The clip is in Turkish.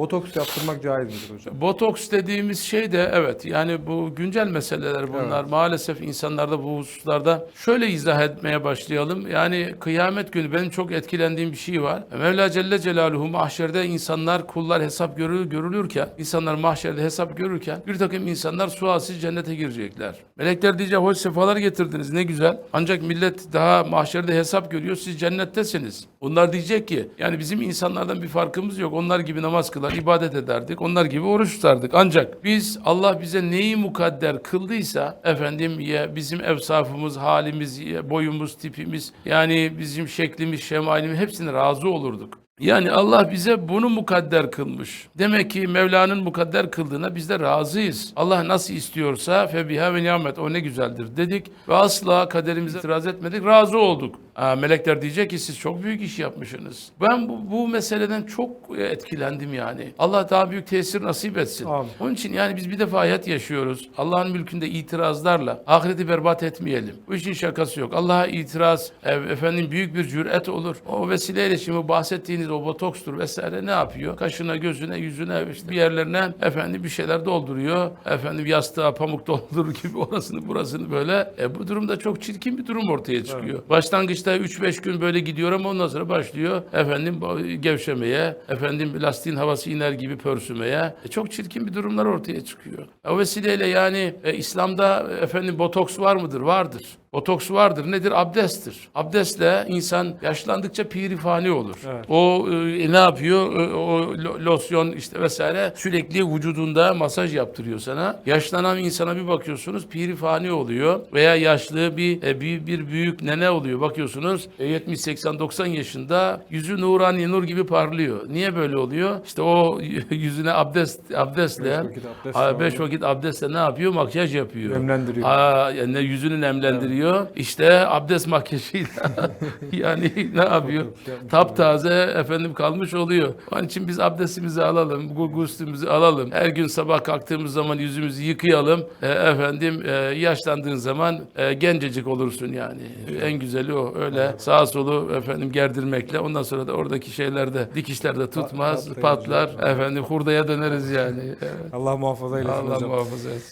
Botoks yaptırmak caiz midir hocam? Botoks dediğimiz şey de evet yani bu güncel meseleler bunlar. Maalesef insanlarda bu hususlarda şöyle izah etmeye başlayalım. Yani kıyamet günü benim çok etkilendiğim bir şey var. Mevla Celle Celaluhu mahşerde insanlar kullar hesap görü, görülürken insanlar mahşerde hesap görürken bir takım insanlar sualsiz cennete girecekler. Melekler diyecek hoş sefalar getirdiniz ne güzel. Ancak millet daha mahşerde hesap görüyor siz cennettesiniz. Bunlar diyecek ki yani bizim insanlardan bir farkımız yok. Onlar gibi namaz kılar, ibadet ederdik. Onlar gibi oruç tutardık. Ancak biz Allah bize neyi mukadder kıldıysa efendim ya bizim evsafımız, halimiz, boyumuz, tipimiz yani bizim şeklimiz, şemalimiz hepsine razı olurduk. Yani Allah bize bunu mukadder kılmış. Demek ki Mevla'nın mukadder kıldığına biz de razıyız. Allah nasıl istiyorsa febiha ve nimet o ne güzeldir dedik ve asla kaderimize itiraz etmedik, razı olduk. Aa, melekler diyecek ki siz çok büyük iş yapmışsınız. Ben bu, bu meseleden çok etkilendim yani. Allah daha büyük tesir nasip etsin. Amin. Onun için yani biz bir defa hayat yaşıyoruz. Allah'ın mülkünde itirazlarla ahireti berbat etmeyelim. Bu işin şakası yok. Allah'a itiraz e, efendim büyük bir cüret olur. O vesileyle şimdi bahsettiğiniz o botokstur vesaire ne yapıyor? Kaşına, gözüne, yüzüne işte bir yerlerine efendim bir şeyler dolduruyor. Efendim yastığa pamuk doldurur gibi orasını burasını böyle. E, bu durumda çok çirkin bir durum ortaya çıkıyor. Başlangıçta 3-5 gün böyle gidiyor ama ondan sonra başlıyor efendim gevşemeye, efendim lastiğin havası iner gibi pörsümeye. E, çok çirkin bir durumlar ortaya çıkıyor. O vesileyle yani e, İslam'da e, efendim botoks var mıdır? Vardır. Botoks vardır. Nedir? Abdesttir. Abdestle insan yaşlandıkça pirifani olur. Evet. O e, ne yapıyor? E, o lo- losyon işte vesaire sürekli vücudunda masaj yaptırıyor sana. Yaşlanan insana bir bakıyorsunuz pirifani oluyor veya yaşlı bir e, bir, bir büyük nene oluyor. Bakıyorsunuz e, 70 80 90 yaşında yüzü nurani nur gibi parlıyor. Niye böyle oluyor? İşte o yüzüne abdest abdestle Beş vakit abdest vakit abdestle ne yapıyor? Makyaj yapıyor. Nemlendiriyor. Aa, yani yüzünü nemlendiriyor. İşte abdest makyajıyla yani ne yapıyor? Taptaze efendim kalmış oluyor. Onun için biz abdestimizi alalım, gu- guslümüzü alalım. Her gün sabah kalktığımız zaman yüzümüzü yıkayalım. E, efendim e, yaşlandığın zaman e, gencecik olursun yani. En güzeli o. Öyle sağa solu efendim gerdirmekle. Ondan sonra da oradaki şeylerde dikişlerde tutmaz, patlar. Efendim hurdaya döneriz yani. Evet. Allah muhafaza eylesin Allah hocam. muhafaza etsin.